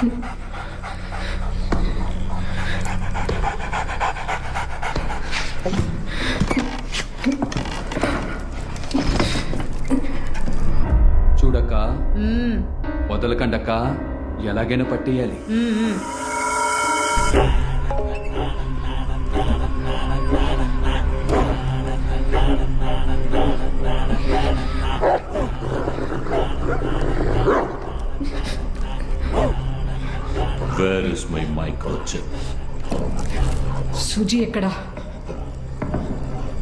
చూడక్క? వదలకండక్క? ఎలాగైనా పట్టేయాలి. Where is my microchip Suji ఎక్కడా?